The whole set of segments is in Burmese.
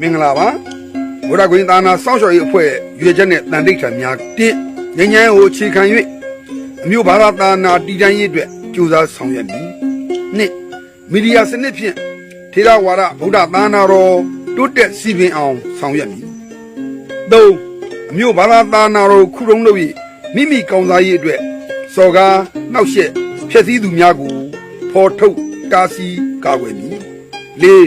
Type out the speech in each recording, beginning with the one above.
မင်္ဂလာပါဘုရားကွင်သာနာစောင့်ရှောက်ရေးအဖွဲ့ရွေချက်နဲ့တန်တိတ်ထံများတင်းငញ្ញမ်းကိုခြေခံ၍အမျိုးဘာသာသာနာတည်တံ့ရေးအတွက်ကြိုးစားဆောင်ရွက်မည်နှစ်မီဒီယာစနစ်ဖြင့်ထေရဝါဒဗုဒ္ဓသာနာတော်တိုးတက်စီပင်အောင်ဆောင်ရွက်မည်သုံးအမျိုးဘာသာသာနာတော်ခုတုံးလို့၍မိမိကောင်းစားရေးအတွက်စော်ကားနှောက်ယှက်ဖျက်ဆီးသူများကိုဖော်ထုတ်တားဆီးကာကွယ်မည်လေး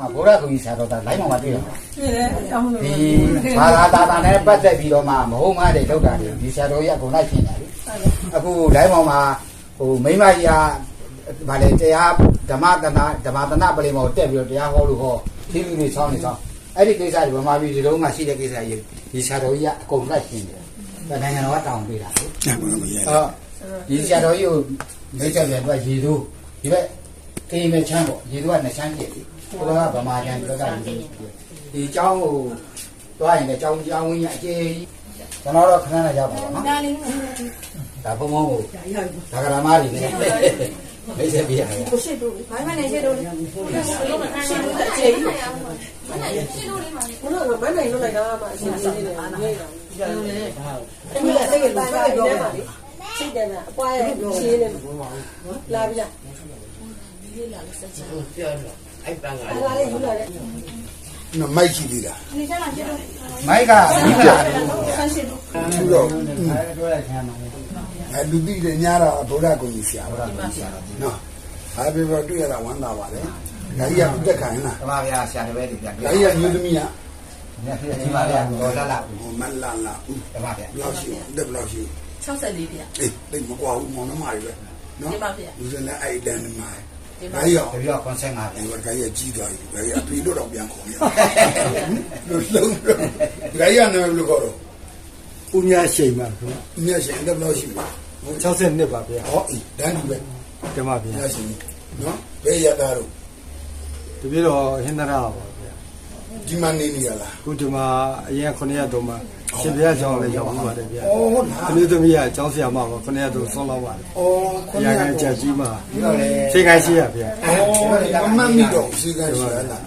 ကြောင့်ဗုဒ္ဓဂုဏ်ကြီးဆရာတော်ကလိုင်းပေါ်မှာတွေ့ရမှာတွေ့တယ်တောင်းလို့ဒီဘာသာတာတာနဲ့ပတ်သက်ပြီးတော့မှမဟုတ်မှတဲ့လောက်တာတွေဒီဆရာတော်ကြီးကဂုဏ်လိုက်ဖြစ်နေတယ်အခုလိုင်းပေါ်မှာဟိုမိမကြီးကဗာလေတရားဓမ္မတနာဓမ္မတနာပရိမောတက်ပြီးတော့တရားဟောလို့ဟောသီလူတွေဆောင်းနေဆောင်းအဲ့ဒီကိစ္စတွေဗမာပြည်ဒီလုံးမှာရှိတဲ့ကိစ္စကြီးဒီဆရာတော်ကြီးကအကုန်လိုက်ရှင်းတယ်ဒါနိုင်ငံတော်ကတောင်းပေးတာလေအော်ဒီဆရာတော်ကြီးကိုမိတ်ဆက်ပြန်တော့ရေသူဒီဘက်တေးမဲ့ချမ်းပေါ့ရေသူကနှစ်ချမ်းပြည့်ပြီ ဘုရားကဗမာကျန်ဒီဘက်ကရေသူဒီเจ้าကိုတွားရင်လည်းเจ้าเจ้าဝင်းရအကျေကြီးကျွန်တော်တော့ခဏနဲ့ရောက်ပါတော့နော် ဒါလေးကို ဒါဘုံဘုံကိုဒါကရမကြီးနဲ့မိတ်ဆက်ပြရတယ် ရှစ်တို့ဘာမှလည်းရှစ်တို့ရှစ်တို့ရှစ်တို့အကျေကြီးမနိုင်ရှစ်တို့လေးမှာဘုလို့မနိုင်လို့လိုက်တာမှအရှင်းရှင်းလေးနဲ့ရေးတာဟုတ်လေအဲ့ဒီအစိတ်ကပါပါပြောပါလေစိတ်တယ်ကအပွားရဲ့ရှင်းနေလာပြီလားဒီလေးလာလို့ဆက်ချင်ပြောတော့ အဲ့ပန်းကလည်းယူလာတယ်နမိုက်ကြည့်သေးတာနေချလာရှစ်တို့မိုက်ကမိမလာတယ်ဆန်းရှစ်တို့သူတော့အဲပြောလိုက်ချမ်းပါလေအဲလူတိတဲ့ညာတာဗုဒ္ဓဂုံကြီးဆရာဘုရားကဆရာတော်ကြီးနော်ဟာဘယ်ဘတွေ့ရတာဝမ်းသာပါလေဒါကြီးကတက်ခိုင်းလားဓမ္မဗျာဆရာတော်ပဲဒီပြန်ဒါကြီးကမျိုးသမီးကညဖြစ်ဒီပါဗျာတော်လာလာဟိုမလာလာဦးဓမ္မဗျာဘယ်လောက်ရှိတက်ဘယ်လောက်ရှိ64ပြအေးတိတ်မကွာဘူးမောင်နှမတွေပဲနော်ဒီပါဗျာလူစင်လည်းအဲ့တန်းမှာ ဒီဒါမှာကြီးရောတပည့်တော်ကွန်ဆယ်ငါဗျာဒီကကြီးကြီးသွားပြီဒါကြီးအဖေတို့တော့ပြန်ခေါ်ရလို့လုံးဒါကြီးကနာမည်ဘယ်လိုခေါ်တော့ဦးမြရှိန်ပါခင်မြတ်ရှင်တက်ဘယ်လောက်ရှိလဲဗျ60နှစ်ပါဗျာဟောအေးတန်းလူပဲဓမ္မဗျာမြတ်ရှင်နော်ဘယ်ရတာတော့တပည့်တော်ဟင်္ဒရာပါဗျာဒီမှာနေနေရလားခုဒီမှာအရင်9ရက်တုန်းမှာ ရှင်ဘုရားကျောင်းလည်းရောက်ပြီးပါတယ်ဗျာဩဟုတ်လားအမျိုးသမီးကကျောင်းဆရာမပါ9ရက်တုန်းဆုံးလောက်ပါတယ်ဩခုနရာကခိုင်ချက်ကြီးမှာဒီတော့လေချိန်ခိုင်းရှိရဗျာဩအမှန်မိတော့စီကံရှိရလား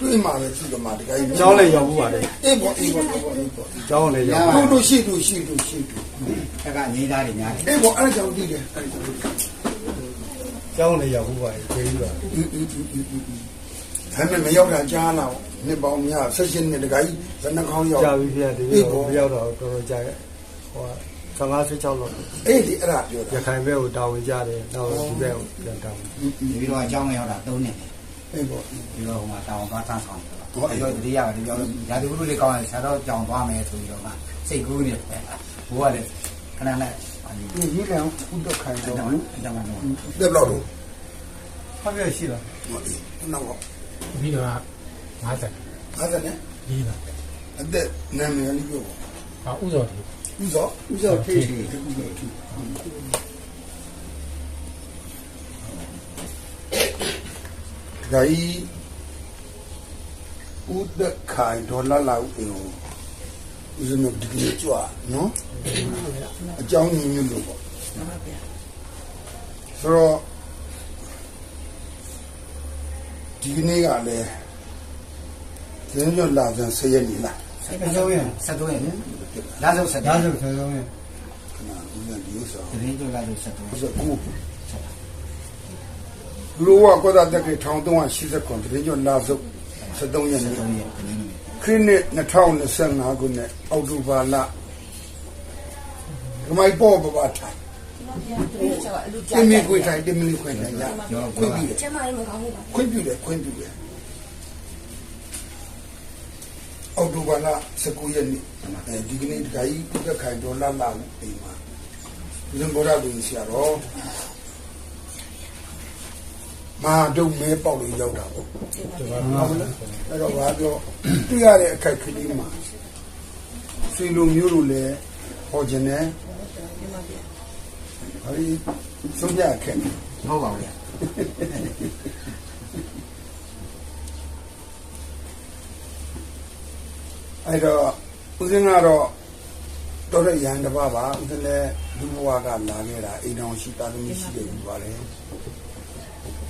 တွေ့မှာပဲရှိတော့မှာတကယ်ကြီးကျောင်းလည်းရောက်ပြီးပါတယ်အေးပေါ့အေးပေါ့အေးပေါ့အေးပေါ့ကျောင်းလည်းရောက်တို့တို့ရှိတို့ရှိတို့ရှိတို့အဲ့ကနေသားတွေများတယ်အေးပေါ့အဲ့ဒါကြောင့်တည်တယ်အဲ့ဒါကြောင့်တည်တယ်ကျောင်းလည်းရောက်ပြီးပါတယ်ကျေးဇူးပါဒါနဲ့မရောက်တာကြားလာ နှစ်ပေါင်းများ16နှစ်တကကြီးဘယ်နှခေါင်းရောက်ကြာပြီဗျာတပည့်တော်မရောက်တော့တော်တော်ကြာရဲ့ဟို55 16လောက်အေးဒီအဲ့ဒါပြောရတာခိုင်ဘက်ကိုတာဝန်ကြတယ်နောက်ဒီဘက်ကိုပြန်တာဝန်ဒီတော့အကြောင်းမရောက်တာ၃နှစ်အေးပေါ့ဒီတော့ဟိုမှာတောင်းသွားတန်းဆောင်တယ်ဟုတ်အဲ့တော့တတိယကဒီကြောင့်ဓာတုလူတွေကောင်းတယ်ဆရာတော့ကြောင်သွားမယ်ဆိုပြီးတော့မှစိတ်ကူးနေတယ်ဘိုးကလည်းခဏနဲ့အဲ့ဒီဒီကြီးလည်းဥဒ္ဒခိုင်အတော့ကြောင်းအကြောင်းကတော့တက်တော့တော့ဟုတ်ကဲ့ရှိလားဟောအေးနောက်တော့ပြီးတော့ 50 50နဲ့ပြီးတာအသက်နာမည်လေးပြောဟာဥစော်ဒီဥသောဥသောထိထိဥသောထိဒါဤဥဒ္ဒခိုင်ဒေါ်လာလာဥအေကိုဥဇနဒီကနေ့ကြွားနော်အကြောင်းမျိုးမျိုးလို့ပေါ့ဆိုတော့ဒီကနေ့ကလည်း ဇင်းကျွလာဇန်ဆယ်ရက်နေလားဆက်ဆုံးရင်ဆက်ဆုံးရင်လာဆုံးဆက်ဒါတယ်ဆိုဆိုရင်ခဏဦးဇန်ဒီဥစ္စာတရင်ကျလာဆုံးဆက်ဆုံးဥစ္စာကိုလူတော်ကကောတာတက်ခေ1389တရင်ကျော်လာစုပ်73ရက်နေ့ဆုံးရင်တရင်နေခရစ်နှစ်2025ခုနှစ်အောက်တိုဘာလကမိုင်ပေါ်ပပထိုင်တင်မီခွေထိုင်တင်မီခွေထိုင်ရခွင့်ပြုတယ်ကျမလေးမကောင်းဘူးပါခွင့်ပြုတယ်ခွင့်ပြုတယ် အောက်တိုဘာလ19ရက်နေ့အဲဒီကနေ့တခါကြီးပြက်ခိုင်ဒေါ်လာလာအိမ်မှာဒီလိုဘောရလူကြီးဆရာတော်မာဒုံမဲပေါက်လို့ရောက်တာပေါ့ဒီမှာဟုတ်လားအဲ့တော့ဘာပြောတွေ့ရတဲ့အခိုက်ကလေးမှာဆွေလူမျိုးတို့လည်းဟောခြင်းနဲ့ဘာဒီဆုံးပြခက်တယ်ဟုတ်ပါဘူး အဲ့တော့ဦးစင်းကတော့တော်တဲ့ရန်တစ်ပါးပါဦးစင်းလည်းလူဘဝကလာခဲ့တာအိမ်တော်ရှိတာသမီးရှိတယ်ယူပါလေ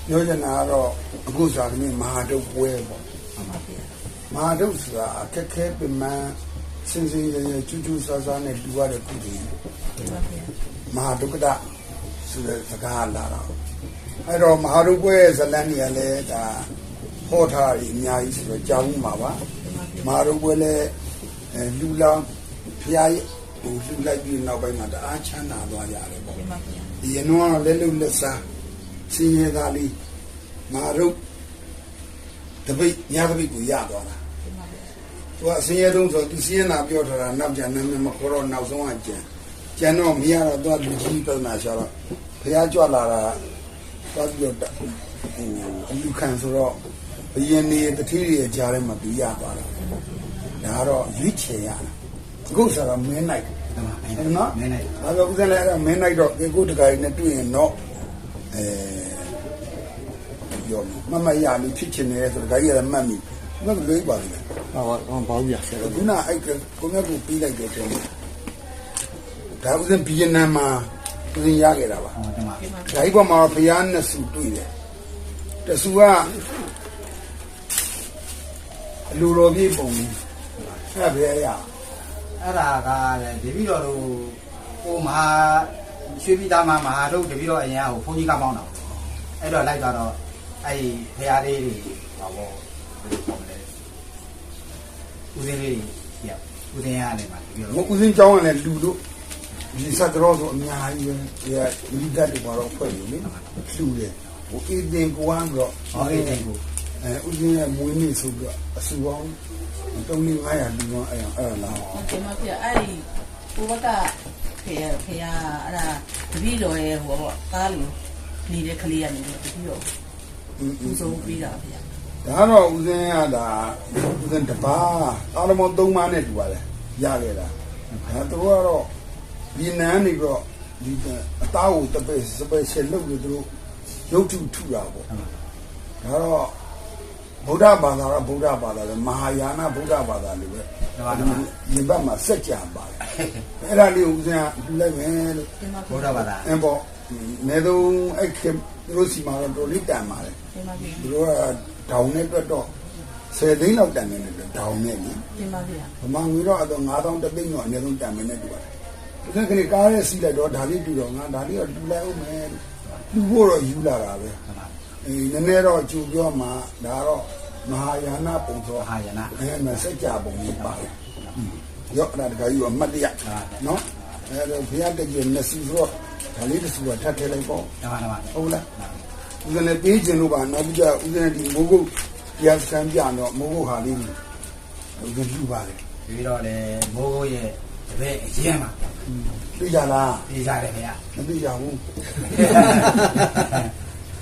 ပြောချင်တာကတော့အခုစာသမီးမဟာတုတ်ပွဲပေါ့ဟုတ်ပါဗျာမဟာတုတ်ဆိုတာအခက်ခဲပင်မစင်စင်ရရကျူးကျူးဆာဆာနဲ့လူရတဲ့ကုသိုလ်ဟုတ်ပါဗျာမဟာဒုက္ခတဆိုတဲ့စကားလာတာအဲ့တော့မဟာဒုက္ခရဲ့ဇလန်းကြီးကလည်းဒါဟောထားရအများကြီးဆိုတော့ကြောင်းမှာပါ မဟာဒုက္ခလည်းအဲလူလောင်ဖျားရဲ့ဟိုလူလိုက်ပြီးနောက်ပိုင်းမှာတအားချမ်းသာသွားရတယ်ပေါ့ဟုတ်ပါဗျာဒီရနောကလည်းလုံလက်စားစင်းရဲသားလေးမဟာဒုက္ခတပိတ်ညာတပိတ်ကိုရသွားတာဟုတ်ပါဗျာသူကအစင်းရဲသုံးဆိုသူစင်းရဲနာပြောထားတာနောက်ကျန်နာမည်မခေါ်တော့နောက်ဆုံးကကျန်ကျန်တော့မရတော့သူကလူကြီးပြဿနာရှာတော့ဖះကြွလာတာသွားပြီးတော့ဟိုအလူခံဆိုတော့ ဘယင်းနေတတိရရဲ့ကြားထဲမှာသူရသွားတာဒါကတော့ရွေးချယ်ရတာအခုဆိုတော့မင်းနိုင်ဟုတ်ပါမယ်ဟုတ်နော်နည်းနည်းဒါဆိုဦးစင်းလည်းအဲ့ဒါမင်းနိုင်တော့ဒီကိုတခါကြီးနဲ့တွေ့ရင်တော့အဲပြောမမရလို့ဖြစ်ချင်တယ်ဆိုတော့ဒါကြီးကလည်းမှတ်မိမကလွေးပါလိမ့်မယ်ဟောဟောဘောင်းပြဆရာခုနအဲ့ကကိုမြတ်ကိုပြီးလိုက်တဲ့တဲ့ဒါဥစဉ်ဗီယက်နမ်မှာဥစဉ်ရခဲ့တာပါဟောဒီမှာဒီမှာဒါကြီးပေါ်မှာဘုရားနှစ်ဆူတွေ့တယ်တဆူက အလူတော်ပြေပုံကြီးအဲ့ဒါဘယ်ရအဲ့ဒါကလည်းတပည့်တော်တို့ဟိုမဟာရွှေပြည်သားမှာမဟာတို့တပည့်တော်အရင်ကဟိုဘုန်းကြီးကမောင်းတာအဲ့တော့လိုက်သွားတော့အဲ့ဒီဖရာလေးတွေဟောဘောဘယ်လိုခေါ်မလဲဦးစင်းလေးပြဦးစင်းရတယ်မှာတပည့်မတော်ဥစဉ်ကျောင်းကလည်းလူတို့ဒီစက်တော်ဆိုအများကြီးပဲဒီကမိသားတွေကတော့ဖွဲ့อยู่လေလူတယ်ဟိုအေးတင်ကွမ်းတော့ဟောအေးတယ်ကို အဲဥစဉ်ရဲ့မွေးနေ့ဆိုပြီးတော့အဆူပေါင်း300 500လူပေါင်းအဲ့အဲ့လာဒီမှာပြအဲ့ဒီဘုဘကဖေဖေရအဲ့ဒါတပည့်တော်ရဲ့ဟိုပေါ့သားလူနေတဲ့ကလေးကနေတပည့်တော်ပူဇော်ပြီးတာဗျာဒါတော့ဦးစင်းရတာဦးစင်းတပါးအားလုံးပေါင်း3ပါးနဲ့တူပါလေရခဲ့တာဒါသူတို့ကတော့ဒီနန်းနေပြီးတော့ဒီအသားကိုတပည့်စပယ်ရှယ်လုပ်ပြီးသူတို့ရုပ်ထုထုတာပေါ့ဒါတော့ ဗုဒ္ဓဘာသာကဗုဒ္ဓဘာသာပဲမဟာယာနဗုဒ္ဓဘာသာလိုပဲဒါပါတော့ရင်ဘတ်မှာစက်ကြံပါတယ်အဲ့ဒါလေးကိုဦးစင်းကလူလိုက်မယ်လို့ဒီမှာဘုရားဘာသာအင်းပေါ့နေတော့အဲ့ခေတ်သူတို့စီမှာတော့တော်လေးတန်ပါတယ်ဒီမှာပြသူတို့ကဒေါင်နဲ့တွက်တော့10သိန်းလောက်တန်နေတယ်ဒေါင်နဲ့လေဒီမှာပြဗမာငွေတော့အတော့9000တသိန်းတော့အနည်းဆုံးတန်မယ်နဲ့တူပါတယ်ဒီကနေ့ကားရဲ့စီးလိုက်တော့ဒါလေးတူတော့ငါဒါလေးတော့တူလိုက်အောင်မယ်လူဖို့တော့ယူလာတာပဲ အေးနည်းနည်းတော့ကြူပြောမှဒါတော့မဟာယာနပုံစောဟာယနာအဲမစက်ကြပုံကြီးပါတယ်ရော့အဲ့ဒါတခါကြီးကအမတ်တရနော်အဲ့တော့ဘုရားတကြီးနဲ့စီဆိုတော့ဒါလေးတစ်စုကထပ်ထည့်လိုက်ပေါ့ဒါပါဒါပါဟုတ်လားဦးဇင်းလည်းပေးခြင်းလို့ပါနောက်ပြီးကြဦးဇင်းဒီမိုးကုတ်ရစံပြတော့မိုးကုတ်ဟာလေးကြီးဦးဇင်းလူပါလေပြီးတော့လေမိုးကိုရဲ့တပည့်အရင်မှာသိကြလားပြေးကြတယ်ခင်ဗျာမသိကြဘူး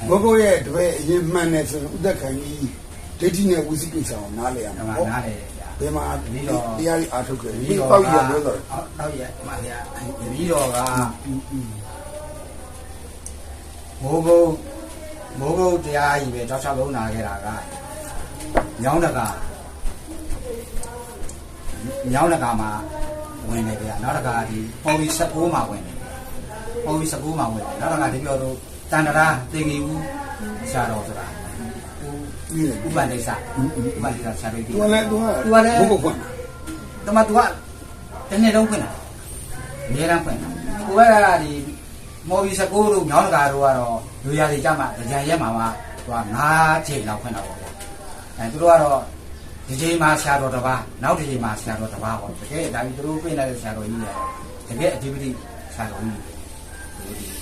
မိုးကုတ်ရဲ့တပည့်အရင်မှန်နေဆိုရင်ဥဒ္ဒခံကြီးဒိဋ္ဌိနဲ့ဝိသိကိစ္စကိုနားလည်ရဒါမှာမှပေါ့နားလေဗျာဘယ်မှာပြီးတော့တရားကြီးအားထုတ်ကြတယ်ပြီးဒီတော့ပေါ့ရပြောတော့တော့ရမှာဗျာပြီးတော့ကမိုးကုတ်မိုးကုတ်တရားကြီးပဲတောက်ချလုံးနာခဲ့တာကညောင်းတကာညောင်းတကာမှာဝင်တယ်ဗျာနောက်တကာဒီပေါ်ပြီး16မှာဝင်တယ်ပေါ်ပြီး16မှာဝင်တယ်နောက်တကာဒီပြောတော့ တန်တရာတင်ကြီးဦးရှာတော်ဆိုတာပြီးတယ်ဥပဒေစာဥပဒေစာဆရာတို့ဒီသူကလည်းသူကသူကလည်းဘုတ်ဘုတ်ဖွင့်တမသူကတနေ့လုံးဖွင့်တာအများအားဖွင့်တာကိုကဒီမော်ဘီစကိုတို့မြောင်းတကာတို့ကတော့လူရည်ကြမှာကြံရက်မှာမှသူက9ချိန်လောက်ဖွင့်တာပေါ့ဗျာအဲသူတို့ကတော့ဒီချိန်မှာဆရာတော်တစ်ပါးနောက်ဒီချိန်မှာဆရာတော်တစ်ပါးပေါ့တကယ်ဒါပြီးသူတို့ပြင်လိုက်တဲ့ဆရာတော်ကြီးလည်းတကယ်အဓိပတိဆရာတော်ကြီး